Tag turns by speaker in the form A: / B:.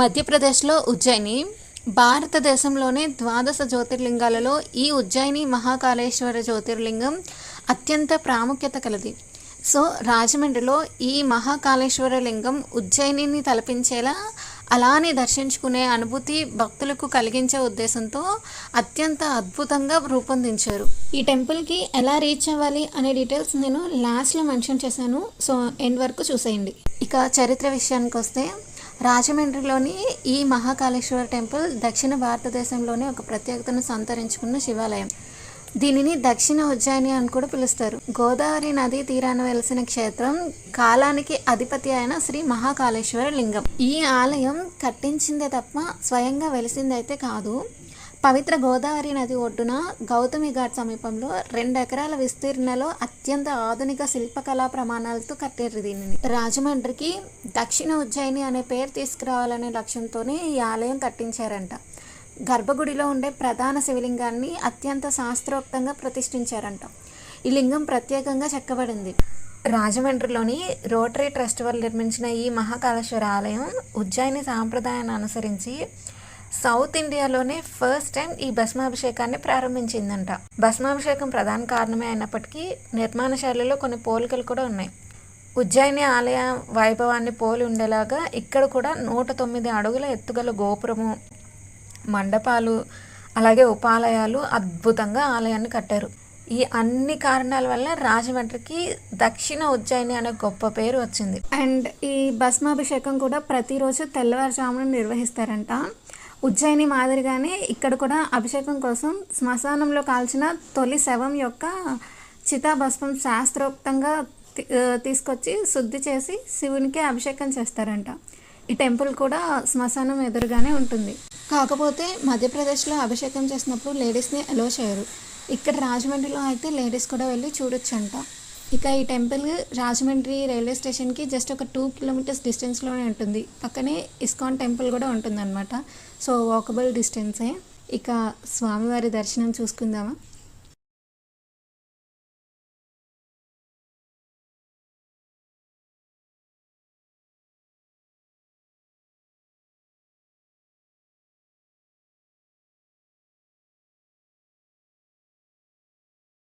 A: మధ్యప్రదేశ్లో ఉజ్జయిని భారతదేశంలోనే ద్వాదశ జ్యోతిర్లింగాలలో ఈ ఉజ్జయిని మహాకాళేశ్వర జ్యోతిర్లింగం అత్యంత ప్రాముఖ్యత కలది. సో రాజమండ్రిలో ఈ మహాకాళేశ్వర లింగం ఉజ్జయినిని తలపించేలా అలానే దర్శించుకునే అనుభూతి భక్తులకు కలిగించే ఉద్దేశంతో అత్యంత అద్భుతంగా రూపొందించారు. ఈ టెంపుల్కి ఎలా రీచ్ అవ్వాలి అనే డీటెయిల్స్ నేను లాస్ట్లో మెన్షన్ చేశాను. సో ఎండ్ వరకు చూసేయండి. ఇక చరిత్ర విషయానికి వస్తే రాజమండ్రిలోని ఈ మహాకాళేశ్వర టెంపుల్ దక్షిణ భారతదేశంలోనే ఒక ప్రత్యేకతను సంతరించుకున్న శివాలయం. దీనిని దక్షిణ ఉజ్జయిని అని కూడా పిలుస్తారు. గోదావరి నదీ తీరాన వెలిసిన క్షేత్రం కాలానికి అధిపతి అయిన శ్రీ మహాకాళేశ్వర లింగం. ఈ ఆలయం కట్టించిందే తప్ప స్వయంగా వెలిసిందైతే కాదు. పవిత్ర గోదావరి నది ఒడ్డున గౌతమి ఘాట్ సమీపంలో రెండు ఎకరాల విస్తీర్ణలో అత్యంత ఆధునిక శిల్పకళా ప్రమాణాలతో కట్టారు దీనిని. రాజమండ్రికి దక్షిణ ఉజ్జయిని అనే పేరు తీసుకురావాలనే లక్ష్యంతోనే ఈ ఆలయం కట్టించారంట. గర్భగుడిలో ఉండే ప్రధాన శివలింగాన్ని అత్యంత శాస్త్రోక్తంగా ప్రతిష్ఠించారంట. ఈ లింగం ప్రత్యేకంగా చెక్కబడింది. రాజమండ్రిలోని రోటరీ ట్రస్ట్ వారు నిర్మించిన ఈ మహాకాళేశ్వర ఆలయం ఉజ్జయిని సాంప్రదాయాన్ని అనుసరించి సౌత్ ఇండియాలోనే ఫస్ట్ టైం ఈ భస్మాభిషేకాన్ని ప్రారంభించిందంట. భస్మాభిషేకం ప్రధాన కారణమే అయినప్పటికీ నిర్మాణ శైలిలో కొన్ని పోలికలు కూడా ఉన్నాయి. ఉజ్జయిని ఆలయ వైభవాన్ని పోలి ఉండేలాగా ఇక్కడ కూడా నూట తొమ్మిది అడుగుల ఎత్తుగల గోపురము మండపాలు అలాగే ఉపాలయాలు అద్భుతంగా ఆలయాన్ని కట్టారు. ఈ అన్ని కారణాల వల్ల రాజమండ్రికి దక్షిణ ఉజ్జయిని అనే గొప్ప పేరు వచ్చింది. అండ్ ఈ భస్మాభిషేకం కూడా ప్రతిరోజు తెల్లవారుజామున నిర్వహిస్తారంట. ఉజ్జయిని మాదిరిగానే ఇక్కడ కూడా అభిషేకం కోసం శ్మశానంలో కాల్చిన తొలి శవం యొక్క చితాభస్మం శాస్త్రోక్తంగా తీసుకొచ్చి శుద్ధి చేసి శివునికి అభిషేకం చేస్తారంట. ఈ టెంపుల్ కూడా శ్మశానం ఎదురుగానే ఉంటుంది. కాకపోతే మధ్యప్రదేశ్లో అభిషేకం చేసినప్పుడు లేడీస్ని అలో చేయరు. ఇక్కడ రాజమండ్రిలో అయితే లేడీస్ కూడా వెళ్ళి చూడొచ్చంట. ఇక ఈ టెంపుల్ రాజమండ్రి రైల్వే స్టేషన్కి జస్ట్ ఒక టూ కిలోమీటర్స్ డిస్టెన్స్లోనే ఉంటుంది. పక్కనే ఇస్కాన్ టెంపుల్ కూడా ఉంటుందన్నమాట. సో వాకబుల్ డిస్టెన్సే ఇక స్వామివారి దర్శనం చూసుకుందామా?